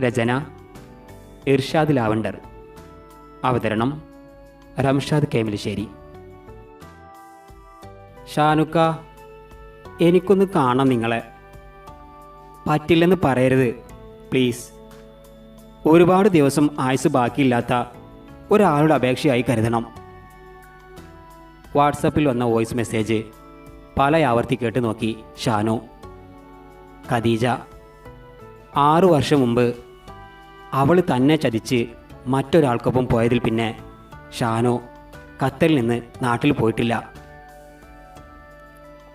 രചന Irshad lavender. അവതരണം റംഷാദ് കേമലിശ്ശേരി. ഷാനുക്ക എനിക്കൊന്ന് കാണാം നിങ്ങളെ. പറ്റില്ലെന്ന് പറയരുത് പ്ലീസ്. ഒരുപാട് ദിവസം ആയുസ് ബാക്കിയില്ലാത്ത ഒരാളുടെ അപേക്ഷയായി കരുതണം. വാട്സപ്പിൽ വന്ന വോയിസ് മെസ്സേജ് പല ആവർത്തി കേട്ട് നോക്കി ഷാനു. ഖദീജ ആറു വർഷം മുമ്പ് അവൾ തന്നെ ചതിച്ച് മറ്റൊരാൾക്കൊപ്പം പോയതിൽ പിന്നെ ഷാനോ ഖത്തറിൽ നിന്ന് നാട്ടിൽ പോയിട്ടില്ല.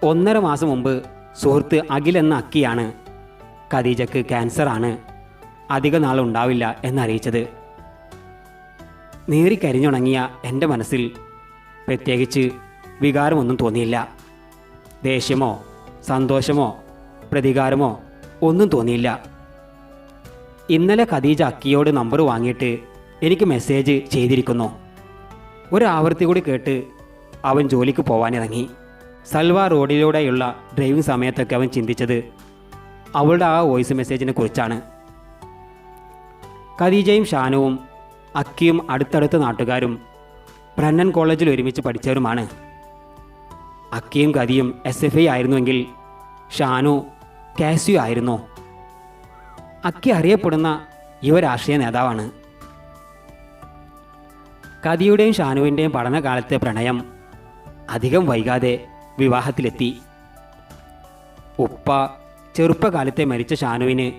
ഒന്നര മാസം മുമ്പ് സുഹൃത്ത് അഖിൽ എന്ന അക്കിയാണ് ഖദീജക്ക് ക്യാൻസറാണ് അധിക നാൾ ഉണ്ടാവില്ല എന്നറിയിച്ചത്. നീറിക്കരിഞ്ഞുണങ്ങിയ എന്റെ മനസ്സിൽ പ്രത്യേകിച്ച് വികാരമൊന്നും തോന്നിയില്ല. ദേഷ്യമോ സന്തോഷമോ പ്രതികാരമോ ഒന്നും തോന്നിയില്ല. ഇന്നലെ ഖദീജ അക്കിയോട് നമ്പർ വാങ്ങിയിട്ട് എനിക്ക് മെസ്സേജ് ചെയ്തിരിക്കുന്നു. ഒരാവൃത്തി കൂടി കേട്ട് അവൻ ജോലിക്ക് പോവാനിറങ്ങി. സൽവ റോഡിലൂടെയുള്ള ഡ്രൈവിംഗ് സമയത്തൊക്കെ അവൻ ചിന്തിച്ചത് അവളുടെ ആ വോയിസ് മെസ്സേജിനെ കുറിച്ചാണ്. ഖദീജയും ഷാനുവും അക്കിയും അടുത്തടുത്ത നാട്ടുകാരും ബ്രണ്ണൻ കോളേജിൽ ഒരുമിച്ച് പഠിച്ചവരുമാണ്. അക്കിയും കതിയും എസ് എഫ് ഐ ആയിരുന്നുവെങ്കിൽ ഷാനു കാസ്യു ആയിരുന്നു. അക്കി അറിയപ്പെടുന്ന യുവ രാഷ്ട്രീയ നേതാവാണ്. കതിയുടെയും ഷാനുവിന്റെയും പഠനകാലത്തെ പ്രണയം അധികം വൈകാതെ വിവാഹത്തിലെത്തി. ഉപ്പ ചെറുപ്പകാലത്തെ മരിച്ച ഷാനുവിന്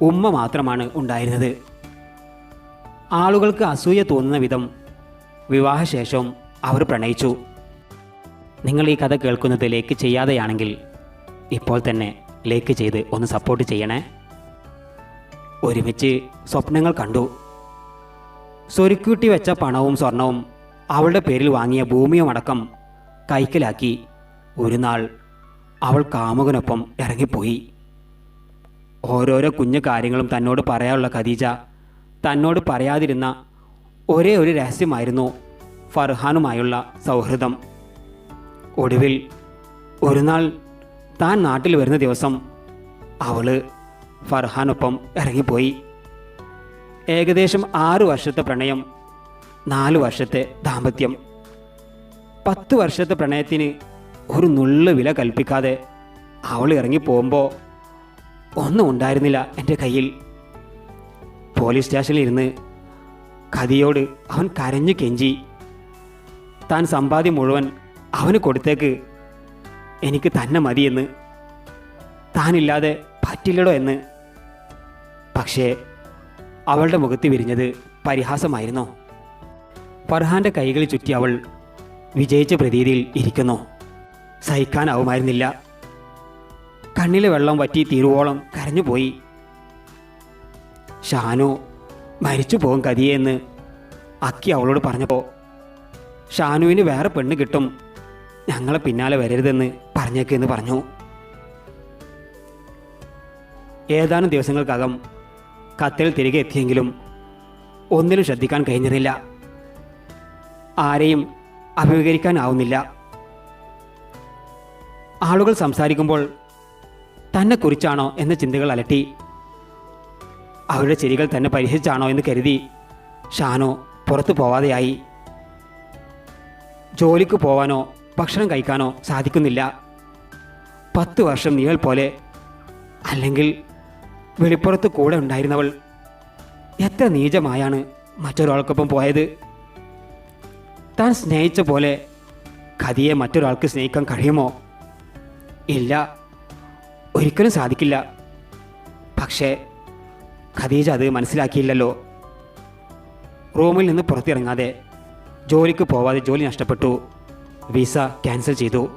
ഉമ്മ മാത്രമാണ് ഉണ്ടായിരുന്നത്. ആളുകൾക്ക് അസൂയ തോന്നുന്ന വിധം വിവാഹശേഷം അവർ പ്രണയിച്ചു. നിങ്ങൾ ഈ കഥ കേൾക്കുന്നത് ലേക്ക് ചെയ്യാതെയാണെങ്കിൽ ഇപ്പോൾ തന്നെ ലേക്ക് ചെയ്ത് ഒന്ന് സപ്പോർട്ട് ചെയ്യണേ. ഒരുമിച്ച് സ്വപ്നങ്ങൾ കണ്ടു. സ്വരുക്കൂട്ടി വെച്ച പണവും സ്വർണവും അവളുടെ പേരിൽ വാങ്ങിയ ഭൂമിയും അടക്കം കൈക്കലാക്കി. ഒരു നാൾ അവൾ കാമുകനൊപ്പം ഇറങ്ങിപ്പോയി. ഓരോരോ കുഞ്ഞു കാര്യങ്ങളും തന്നോട് പറയാനുള്ള ഖദീജ തന്നോട് പറയാതിരുന്ന ഒരേ ഒരു രഹസ്യമായിരുന്നു ഫർഹാനുമായുള്ള സൗഹൃദം. ഒടുവിൽ ഒരു നാൾ താൻ നാട്ടിൽ വരുന്ന ദിവസം അവൾ ഫർഹാനൊപ്പം ഇറങ്ങിപ്പോയി. ഏകദേശം ആറു വർഷത്തെ പ്രണയം നാല് വർഷത്തെ ദാമ്പത്യം. പത്ത് വർഷത്തെ പ്രണയത്തിന് ഒരു നുള്ളു വില കൽപ്പിക്കാതെ അവൾ ഇറങ്ങിപ്പോകുമ്പോൾ ഒന്നും ഉണ്ടായിരുന്നില്ല എന്റെ കയ്യിൽ. പോലീസ് സ്റ്റേഷനിൽ ഇരുന്ന് കതിയോട് അവൻ കരഞ്ഞു കെഞ്ചി. താൻ സമ്പാദ്യം മുഴുവൻ അവന് കൊടുത്തേക്ക് എനിക്ക് തന്നെ മതിയെന്ന്. താനില്ലാതെ പറ്റില്ലടോ എന്ന്. പക്ഷേ അവളുടെ മുഖത്ത് വിരിഞ്ഞത് പരിഹാസമായിരുന്നു? ഫർഹാന്റെ കൈകളിൽ ചുറ്റി അവൾ വിജയിച്ച പ്രതീതിയിൽ ഇരിക്കുന്നു. സഹിക്കാനാവുമായിരുന്നില്ല. കണ്ണിലെ വെള്ളം വറ്റി തീരുവോളം കരഞ്ഞുപോയി. ഷാനു മരിച്ചു പോകും കതിയെന്ന് അക്കി അവളോട് പറഞ്ഞപ്പോൾ ഷാനുവിന് വേറെ പെണ്ണ് കിട്ടും. ഞങ്ങളെ പിന്നാലെ വരരുതെന്ന് പറഞ്ഞേക്കെന്ന് പറഞ്ഞു. ഏതാനും ദിവസങ്ങൾക്കകം കത്തിൽ തിരികെ എത്തിയെങ്കിലും ഒന്നിലും ശ്രദ്ധിക്കാൻ കഴിഞ്ഞിരുന്നില്ല ആരെയും അഭിമുഖീകരിക്കാനാവുന്നില്ല. ആളുകൾ സംസാരിക്കുമ്പോൾ തന്നെ കുറിച്ചാണോ എന്ന ചിന്തകൾ അലട്ടി അവരുടെ ചിരികൾ തന്നെ പരിഹരിച്ചാണോ എന്ന് കരുതി ഷാനോ പുറത്തു പോവാതെയായി. ജോലിക്ക് പോവാനോ ഭക്ഷണം കഴിക്കാനോ സാധിക്കുന്നില്ല. പത്ത് വർഷം നിഴൽ പോലെ അല്ലെങ്കിൽ വെളിപ്പുറത്ത് കൂടെ ഉണ്ടായിരുന്നവൾ എത്ര നീചമായാണ് മറ്റൊരാൾക്കൊപ്പം പോയത്. താൻ സ്നേഹിച്ച പോലെ കഥയെ മറ്റൊരാൾക്ക് സ്നേഹിക്കാൻ കഴിയുമോ? ഇല്ല. ഒരിക്കലും സാധിക്കില്ല. പക്ഷേ ഖദീജ അത് മനസ്സിലാക്കിയില്ലല്ലോ. റൂമിൽ നിന്ന് പുറത്തിറങ്ങാതെ ജോലിക്ക് പോവാതെ ജോലി നഷ്ടപ്പെട്ടു. വിസ ക്യാൻസൽ ചെയ്തു.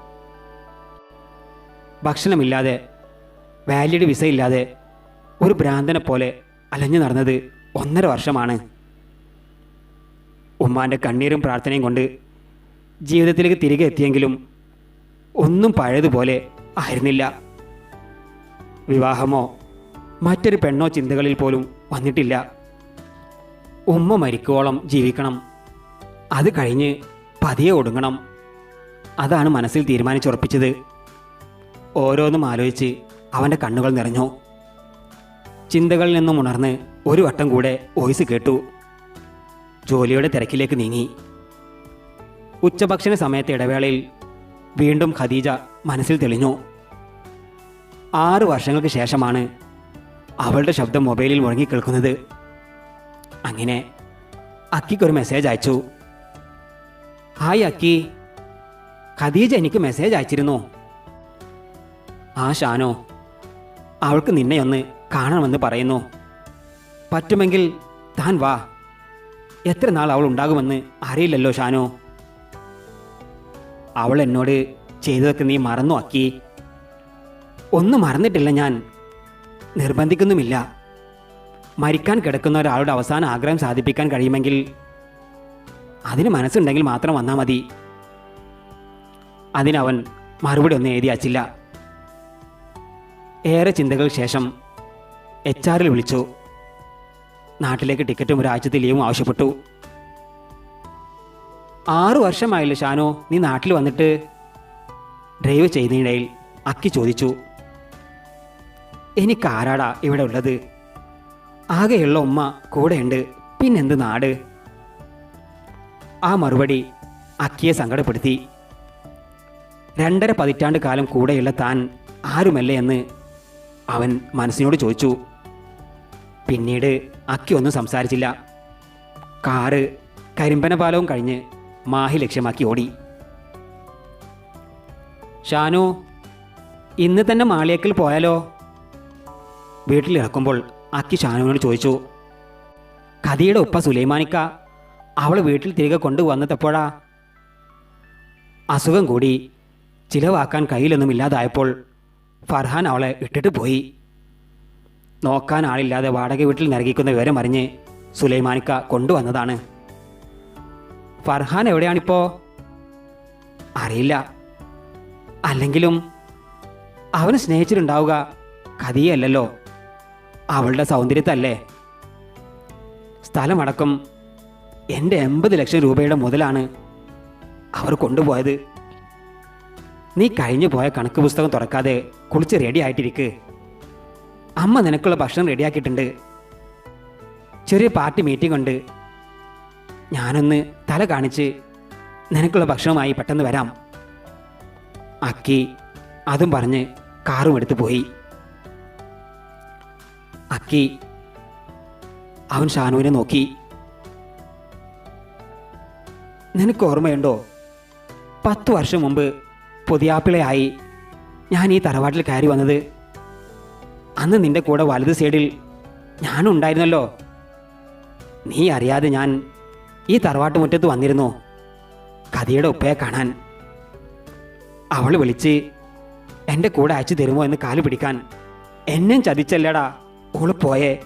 ഭക്ഷണമില്ലാതെ വാലിഡ് വിസ ഇല്ലാതെ ഒരു ഭ്രാന്തനെ പോലെ അലഞ്ഞു നടന്നത് ഒന്നര വർഷമാണ്. ഉമ്മാന്റെ കണ്ണീരും പ്രാർത്ഥനയും കൊണ്ട് ജീവിതത്തിലേക്ക് തിരികെ എത്തിയെങ്കിലും ഒന്നും പഴയതുപോലെ ആയിരുന്നില്ല. വിവാഹമോ മറ്റൊരു പെണ്ണോ ചിന്തകളിൽ പോലും വന്നിട്ടില്ല. ഉമ്മ മരിക്കോളം ജീവിക്കണം. അത് കഴിഞ്ഞ് പതിയെ ഒടുങ്ങണം. അതാണ് മനസ്സിൽ തീരുമാനിച്ചുറപ്പിച്ചത്. ഓരോന്നും ആലോചിച്ച് അവന്റെ കണ്ണുകൾ നിറഞ്ഞു. ചിന്തകളിൽ നിന്നും ഉണർന്ന് ഒരു വട്ടം കൂടെ വോയിസ് കേട്ടു. ജോലിയുടെ തിരക്കിലേക്ക് നീങ്ങി. ഉച്ചഭക്ഷണ സമയത്തെ ഇടവേളയിൽ വീണ്ടും ഖദീജ മനസ്സിൽ തെളിഞ്ഞു. ആറ് വർഷങ്ങൾക്ക് ശേഷമാണ് അവളുടെ ശബ്ദം മൊബൈലിൽ മുഴങ്ങി കേൾക്കുന്നത്. അങ്ങനെ അക്കിക്കൊരു മെസ്സേജ് അയച്ചു. ഹായ് അക്കി. ഖദീജ എനിക്ക് മെസ്സേജ് അയച്ചിരുന്നു. ആ ഷാനോ അവൾക്ക് നിന്നെ ഒന്ന് കാണണമെന്ന് പറയുന്നു. പറ്റുമെങ്കിൽ താൻ വാ. എത്ര നാൾ അവൾ ഉണ്ടാകുമെന്ന് അറിയില്ലല്ലോ ഷാനു. അവൾ എന്നോട് ചെയ്തതൊക്കെ നീ മറന്നു ആക്കി. ഒന്നും മറന്നിട്ടില്ല ഞാൻ. നിർബന്ധിക്കുന്നുമില്ല. മരിക്കാൻ കിടക്കുന്ന ഒരാളുടെ അവസാന ആഗ്രഹം സാധിപ്പിക്കാൻ കഴിയുമെങ്കിൽ അതിന് മനസ്സുണ്ടെങ്കിൽ മാത്രം വന്നാൽ മതി. അതിനവൻ മറുപടി ഒന്നും എഴുതി അയച്ചില്ല. ഏറെ ചിന്തകൾ ശേഷം എച്ച് ആറിൽ വിളിച്ചു. നാട്ടിലേക്ക് ടിക്കറ്റും ഒരാഴ്ചത്തെ ലീവും ആവശ്യപ്പെട്ടു. ആറു വർഷമായില്ലേ ഷാനോ നീ നാട്ടിൽ വന്നിട്ട്. ഡ്രൈവ് ചെയ്യുന്നതിനിടയിൽ അക്കി ചോദിച്ചു. എനിക്കാരാടാ ഇവിടെ ഉള്ളത്? ആകെയുള്ള ഉമ്മ കൂടെയുണ്ട്. പിന്നെന്ത് നാട്? ആ മറുപടി അക്കിയെ സങ്കടപ്പെടുത്തി. രണ്ടര പതിറ്റാണ്ട് കാലം കൂടെയുള്ള താൻ ആരുമല്ലേ എന്ന് അവൻ മനസ്സിനോട് ചോദിച്ചു. പിന്നീട് അക്കി ഒന്നും സംസാരിച്ചില്ല. കാറ് കരിമ്പന പാലവും കഴിഞ്ഞ് മാഹി ലക്ഷ്യമാക്കി ഓടി. ഷാനു ഇന്ന് തന്നെ മാളിയേക്കൽ പോയാലോ? വീട്ടിലിറക്കുമ്പോൾ അക്കി ഷാനുവിനോട് ചോദിച്ചു. കഥയുടെ ഉപ്പ സുലൈമാനിക്ക അവൾ വീട്ടിൽ തിരികെ കൊണ്ടുവന്നെത്തപ്പോഴാ അസുഖം കൂടി ചിലവാക്കാൻ കയ്യിലൊന്നും ഇല്ലാതായപ്പോൾ ഫർഹാൻ അവളെ ഇട്ടിട്ട് പോയി. നോക്കാൻ ആളില്ലാതെ വാടക വീട്ടിൽ നിറകിക്കുന്ന വിവരം അറിഞ്ഞ് സുലൈമാനിക്ക കൊണ്ടുവന്നതാണ്. ഫർഹാൻ എവിടെയാണിപ്പോ? അറിയില്ല. അല്ലെങ്കിലും അവന് സ്നേഹിച്ചിട്ടുണ്ടാവുക കഥയല്ലോ അവളുടെ സൗന്ദര്യത്തല്ലേ. സ്ഥലമടക്കം എന്റെ എൺപത് ലക്ഷം രൂപയുടെ മുതലാണ് അവർ കൊണ്ടുപോയത്. നീ കഴിഞ്ഞു പോയ കണക്ക് പുസ്തകം തുറക്കാതെ കുളിച്ച് റെഡി ആയിട്ടിരിക്ക്. അമ്മ നിനക്കുള്ള ഭക്ഷണം റെഡിയാക്കിയിട്ടുണ്ട്. ചെറിയ പാർട്ടി മീറ്റിംഗ് ഉണ്ട്. ഞാനൊന്ന് തല കാണിച്ച് നിനക്കുള്ള ഭക്ഷണമായി പെട്ടെന്ന് വരാം. അക്കി അതും പറഞ്ഞ് കാറും എടുത്തു പോയി. അക്കി അവൻ ഷാനുവിനെ നോക്കി. നിനക്ക് ഓർമ്മയുണ്ടോ? പത്ത് വർഷം മുമ്പ് പുതിയാപ്പിളയായി ഞാൻ ഈ തറവാട്ടിൽ കയറി വന്നത്. അന്ന് നിന്റെ കൂടെ വലത് സൈഡിൽ ഞാനും ഉണ്ടായിരുന്നല്ലോ നീ അറിയാതെ ഞാൻ ഈ തറവാട്ട് മുറ്റത്ത് വന്നിരുന്നു. കഥയുടെ ഉപ്പയെ കാണാൻ. അവൾ വിളിച്ച് എന്റെ കൂടെ അയച്ചു തരുമോ എന്ന് കാൽ പിടിക്കാൻ. എന്നെയും ചതിച്ചല്ലേടാ ഓൾ പോയേ.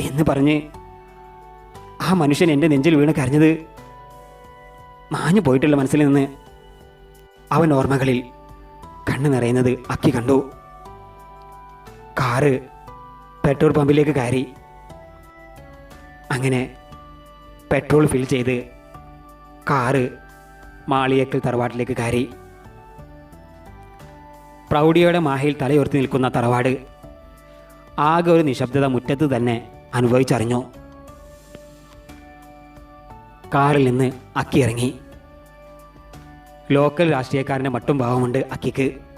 എന്ന് പറഞ്ഞ് ആ മനുഷ്യൻ എന്റെ നെഞ്ചിൽ വീണ് കരഞ്ഞത് മാഞ്ഞു പോയിട്ടുള്ള മനസ്സിൽ നിന്ന്. അവൻ ഓർമ്മകളിൽ കണ്ണു നിറയുന്നത് അക്കി കണ്ടു. കാറ് പെട്രോൾ പമ്പിലേക്ക് കയറി. അങ്ങനെ പെട്രോൾ ഫിൽ ചെയ്ത് കാറ് മാളിയേക്കൽ തറവാട്ടിലേക്ക് കയറി. പ്രൗഢിയുടെ മാഹയിൽ തലയുയർത്തി നിൽക്കുന്ന തറവാട് ആകെ ഒരു നിശബ്ദത മുറ്റത്ത് തന്നെ അനുഭവിച്ചറിഞ്ഞു. കാറിൽ നിന്ന് അക്കി ഇറങ്ങി ലോക്കൽ രാഷ്ട്രീയക്കാരന്റെ മട്ടും ഭാവമുണ്ട് അക്കിക്ക്.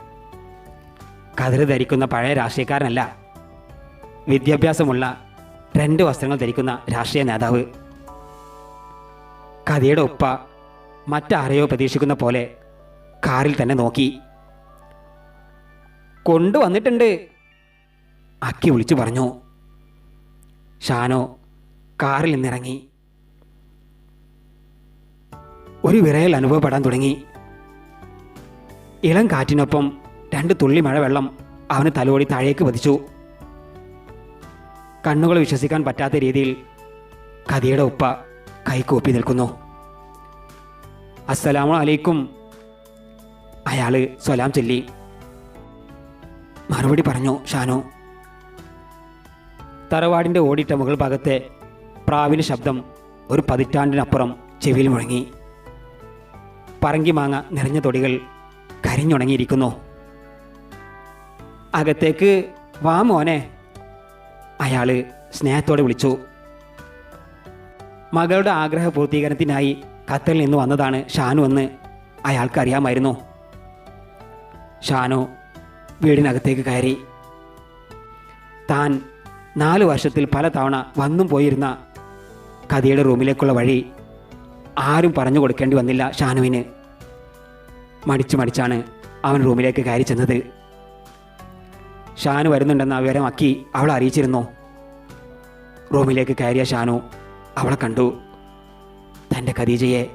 കതിര് ധരിക്കുന്ന പഴയ രാഷ്ട്രീയക്കാരനല്ല. വിദ്യാഭ്യാസമുള്ള രണ്ട് വസ്ത്രങ്ങൾ ധരിക്കുന്ന രാഷ്ട്രീയ നേതാവ്. കഥയുടെ ഉപ്പ മറ്റാരെയോ പ്രതീക്ഷിക്കുന്ന പോലെ കാറിൽ തന്നെ നോക്കി. കൊണ്ടുവന്നിട്ടുണ്ട്. അക്കി വിളിച്ചു പറഞ്ഞു. ഷാനോ കാറിൽ നിന്നിറങ്ങി. ഒരു വിറയൽ അനുഭവപ്പെടാൻ തുടങ്ങി. ഇളം കാറ്റിനൊപ്പം രണ്ട് തുള്ളി മഴ വെള്ളം അവന് തലോടി താഴേക്ക് പതിച്ചു. കണ്ണുകൾ വിശ്വസിക്കാൻ പറ്റാത്ത രീതിയിൽ കഥയുടെ ഉപ്പ കൈകൂപ്പി നിൽക്കുന്നു. അസ്സലാമു അലൈക്കും. അയാൾ സ്വലാം ചൊല്ലി. മറുപടി പറഞ്ഞു ഷാനു തറവാടിന്റെ ഓടിട്ട മുകൾ ഭാഗത്തെ പ്രാവിന് ശബ്ദം ഒരു പതിറ്റാണ്ടിനപ്പുറം ചെവിയിൽ മുഴങ്ങി. പറങ്കി മാങ്ങ നിറഞ്ഞ തൊടികൾ കരിഞ്ഞുണങ്ങിയിരിക്കുന്നു. അകത്തേക്ക് വാ മോനെ. അയാൾ സ്നേഹത്തോടെ വിളിച്ചു. മകളുടെ ആഗ്രഹ പൂർത്തീകരണത്തിനായി ഖത്തറിൽ നിന്ന് വന്നതാണ് ഷാനു എന്ന് അയാൾക്കറിയാമായിരുന്നു ഷാനു വീടിനകത്തേക്ക് കയറി. താൻ നാല് വർഷത്തിൽ പല തവണ വന്നും പോയിരുന്ന കഥയുടെ റൂമിലേക്കുള്ള വഴി ആരും പറഞ്ഞു കൊടുക്കേണ്ടി വന്നില്ല ഷാനുവിന്. മടിച്ചു മടിച്ചാണ് അവൻ റൂമിലേക്ക് കയറി ചെന്നത്. ഷാനു വരുന്നുണ്ടെന്ന വിവരം അക്കി അവളെ അറിയിച്ചിരുന്നു. റൂമിലേക്ക് കയറിയ ഷാനു അവളെ കണ്ടു. തന്റെ ഖദീജയെ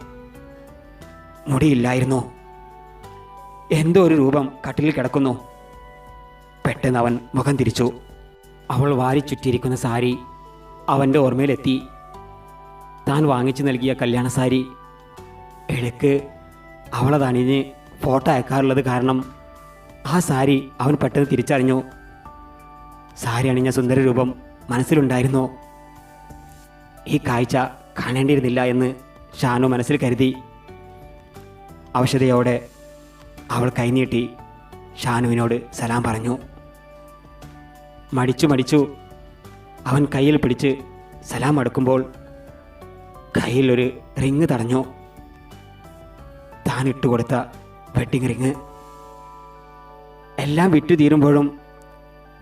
മുടിയില്ലായിരുന്നു. എന്തോ ഒരു രൂപം കട്ടിലിൽ കിടക്കുന്നു. പെട്ടെന്ന് അവൻ മുഖം തിരിച്ചു. അവൾ വാരി ചുറ്റിയിരിക്കുന്ന സാരി അവന്റെ ഓർമ്മയിലെത്തി. താൻ വാങ്ങിച്ചു നൽകിയ കല്യാണ സാരി. ഇടയ്ക്ക് അവളത് അണിഞ്ഞ് ഫോട്ടോ അയക്കാറുള്ളത് കാരണം ആ സാരി അവൻ പെട്ടെന്ന് തിരിച്ചറിഞ്ഞു. സാരി അണിഞ്ഞ സുന്ദര രൂപം മനസ്സിലുണ്ടായിരുന്നു? ഈ കാഴ്ച കാണേണ്ടിയിരുന്നില്ല എന്ന് ഷാനു മനസ്സിൽ കരുതി. അവശതയോടെ അവൾ കൈനീട്ടി ഷാനുവിനോട് സലാം പറഞ്ഞു. മടിച്ചു മടിച്ചു അവൻ കയ്യിൽ പിടിച്ച് സലാം അടുക്കുമ്പോൾ കയ്യിൽ ഒരു റിങ് തടഞ്ഞു. താൻ ഇട്ടുകൊടുത്ത വെഡിങ് റിങ്. എല്ലാം വിറ്റു തീരുമ്പോഴും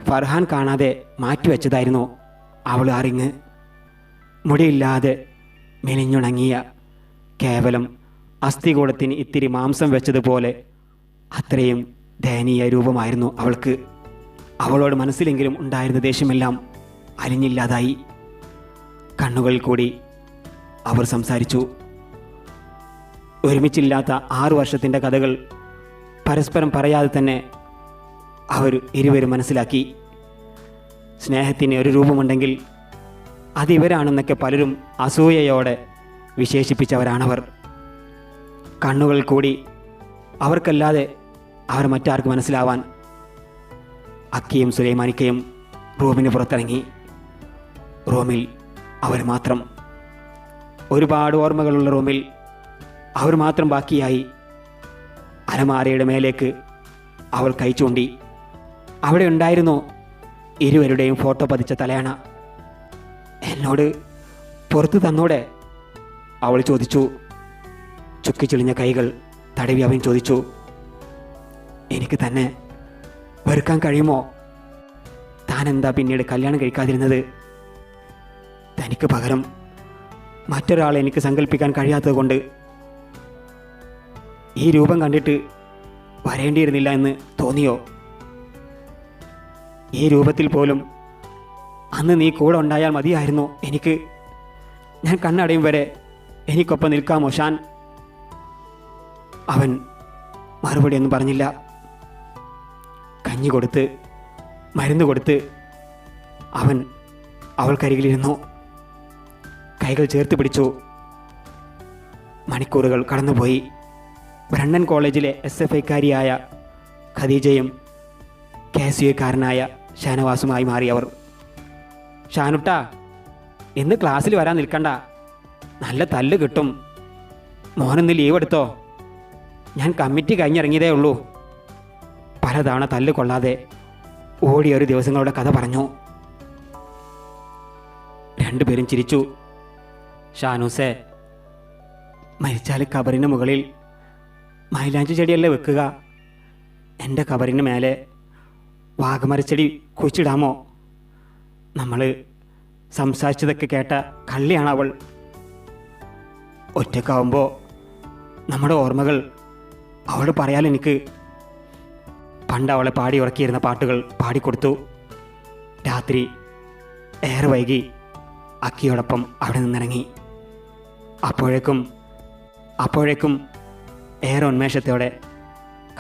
ഫർഹാൻ കാണാതെ മാറ്റിവെച്ചതായിരുന്നു അവൾ ആ മുടിയില്ലാതെ മെലിഞ്ഞുണങ്ങിയ കേവലം അസ്ഥികൂടത്തിന് ഇത്തിരി മാംസം വെച്ചതുപോലെ അത്രയും ദയനീയ രൂപമായിരുന്നു അവൾക്ക്. അവളോട് മനസ്സിലെങ്കിലും ഉണ്ടായിരുന്ന ദേഷ്യമെല്ലാം അലിഞ്ഞില്ലാതായി. കണ്ണുകളിൽ കൂടി അവർ സംസാരിച്ചു. ഒരുമിച്ചില്ലാത്ത ആറു വർഷത്തിന്റെ കഥകൾ പരസ്പരം പറയാതെ തന്നെ അവർ ഇരുവരും മനസ്സിലാക്കി. സ്നേഹത്തിന് ഒരു രൂപമുണ്ടെങ്കിൽ അതിവരാണെന്നൊക്കെ പലരും അസൂയയോടെ വിശേഷിപ്പിച്ചവരാണവർ. കണ്ണുകൾ കൂടി അവർക്കല്ലാതെ അവർ മറ്റാർക്ക് മനസ്സിലാവാൻ അക്കിയും സുലൈമാനിക്കയും റൂമിന് പുറത്തിറങ്ങി. റൂമിൽ അവർ മാത്രം. ഒരുപാട് ഓർമ്മകളുള്ള റൂമിൽ അവർ മാത്രം ബാക്കിയായി. അലമാരയുടെ മേലേക്ക് അവൾ കൈ ചൂണ്ടി. അവിടെ ഉണ്ടായിരുന്നു ഇരുവരുടെയും ഫോട്ടോ പതിച്ച തലയണ. എന്നോട് പുറത്തു തന്നോടെ അവൾ ചോദിച്ചു ചുക്കിച്ചുളിഞ്ഞ കൈകൾ തടവി അവൻ ചോദിച്ചു എനിക്ക് തന്നെ വെറുക്കാൻ കഴിയുമോ? താൻ എന്താ പിന്നീട് കല്യാണം കഴിക്കാതിരുന്നത്? തനിക്ക് പകരം മറ്റൊരാളെ എനിക്ക് സങ്കല്പിക്കാൻ കഴിയാത്തത് കൊണ്ട് ഈ രൂപം കണ്ടിട്ട് വരേണ്ടിയിരുന്നില്ല എന്ന് തോന്നിയോ? ഈ രൂപത്തിൽ പോലും അന്ന് നീ കൂടെ ഉണ്ടായാൽ മതിയായിരുന്നു എനിക്ക്. ഞാൻ കണ്ണടയും വരെ എനിക്കൊപ്പം നിൽക്കാമോ ഷാൻ? അവൻ മറുപടി ഒന്നും പറഞ്ഞില്ല. കഞ്ഞി കൊടുത്ത് മരുന്ന് കൊടുത്ത് അവൻ അവൾക്കരികിലിരുന്നു. കൈകൾ ചേർത്ത് പിടിച്ചു. മണിക്കൂറുകൾ കടന്നുപോയി. ബ്രണ്ണൻ കോളേജിലെ എസ് എഫ് ഐക്കാരിയായ ഖദീജയും കെ എസ് യുക്കാരനായ ഷാനവാസുമായി മാറി അവർ. ഷാനുട്ട ഇന്ന് ക്ലാസ്സിൽ വരാൻ നിൽക്കണ്ട. നല്ല തല്ല് കിട്ടും. മോനൊന്ന് ലീവ് എടുത്തോ? ഞാൻ കമ്മിറ്റി കഴിഞ്ഞിറങ്ങിയതേ ഉള്ളൂ. പലതവണ തല്ല് കൊള്ളാതെ ഓടിയ ഒരു ദിവസങ്ങളുടെ കഥ പറഞ്ഞു. രണ്ടുപേരും ചിരിച്ചു. ഷാനൂസെ മരിച്ചാൽ കബറിന് മുകളിൽ മൈലാഞ്ചി ചെടിയല്ലേ വെക്കുക? എന്റെ കബറിന് മേലെ വാഗമരച്ചെടി കുഴിച്ചിടാമോ? നമ്മൾ സംസാരിച്ചതൊക്കെ കേട്ട കള്ളിയാണ് അവൾ. ഒറ്റക്കാവുമ്പോൾ നമ്മുടെ ഓർമ്മകൾ അവൾ പറയാൻ എനിക്ക് പണ്ട് അവളെ പാടി ഉറക്കിയിരുന്ന പാട്ടുകൾ പാടിക്കൊടുത്തു. രാത്രി ഏറെ വൈകി അക്കിയോടൊപ്പം അവിടെ നിന്നിറങ്ങി. അപ്പോഴേക്കും അപ്പോഴേക്കും ഏറെ ഉന്മേഷത്തോടെ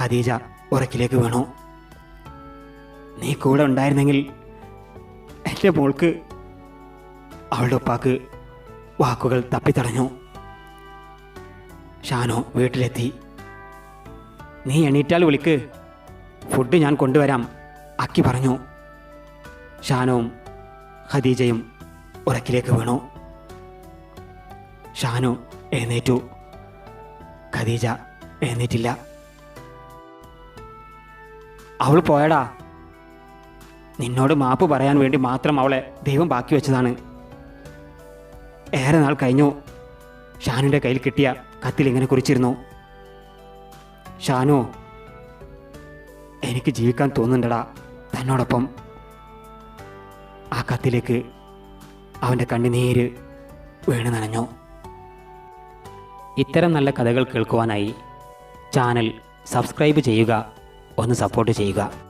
ഖദീജ ഉറക്കിലേക്ക് വീണു. നീ കൂടെ ഉണ്ടായിരുന്നെങ്കിൽ എന്റെ മോൾക്ക് അവളുടെ ഉപ്പാക്ക് വാക്കുകൾ തപ്പിത്തടഞ്ഞു. ഷാനോ വീട്ടിലെത്തി. നീ എണീറ്റാൽ വിളിക്ക്. ഫുഡ് ഞാൻ കൊണ്ടുവരാം അക്കി പറഞ്ഞു. ഷാനോവും ഖദീജയും ഉറക്കിലേക്ക് വീണു. ഷാനു എഴുന്നേറ്റു. ഖദീജ എഴുന്നേറ്റില്ല. അവൾ പോയടാ. നിന്നോട് മാപ്പ് പറയാൻ വേണ്ടി മാത്രം അവളെ ദൈവം ബാക്കി വെച്ചതാണ്. ഏറെ നാൾ കഴിഞ്ഞു. ഷാനുവിന്റെ കയ്യിൽ കിട്ടിയ കത്തിൽ ഇങ്ങനെ കുറിച്ചിരുന്നു. ഷാനു എനിക്ക് ജീവിക്കാൻ തോന്നുന്നുണ്ടടാ തന്നോടൊപ്പം. ആ കത്തിലേക്ക് അവന്റെ കണ്ണുനീര് വീണ് നനഞ്ഞു. ഇത്തരം നല്ല കഥകൾ കേൾക്കുവാനായി ചാനൽ സബ്സ്ക്രൈബ് ചെയ്യുക ഒന്ന് സപ്പോർട്ട് ചെയ്യുക.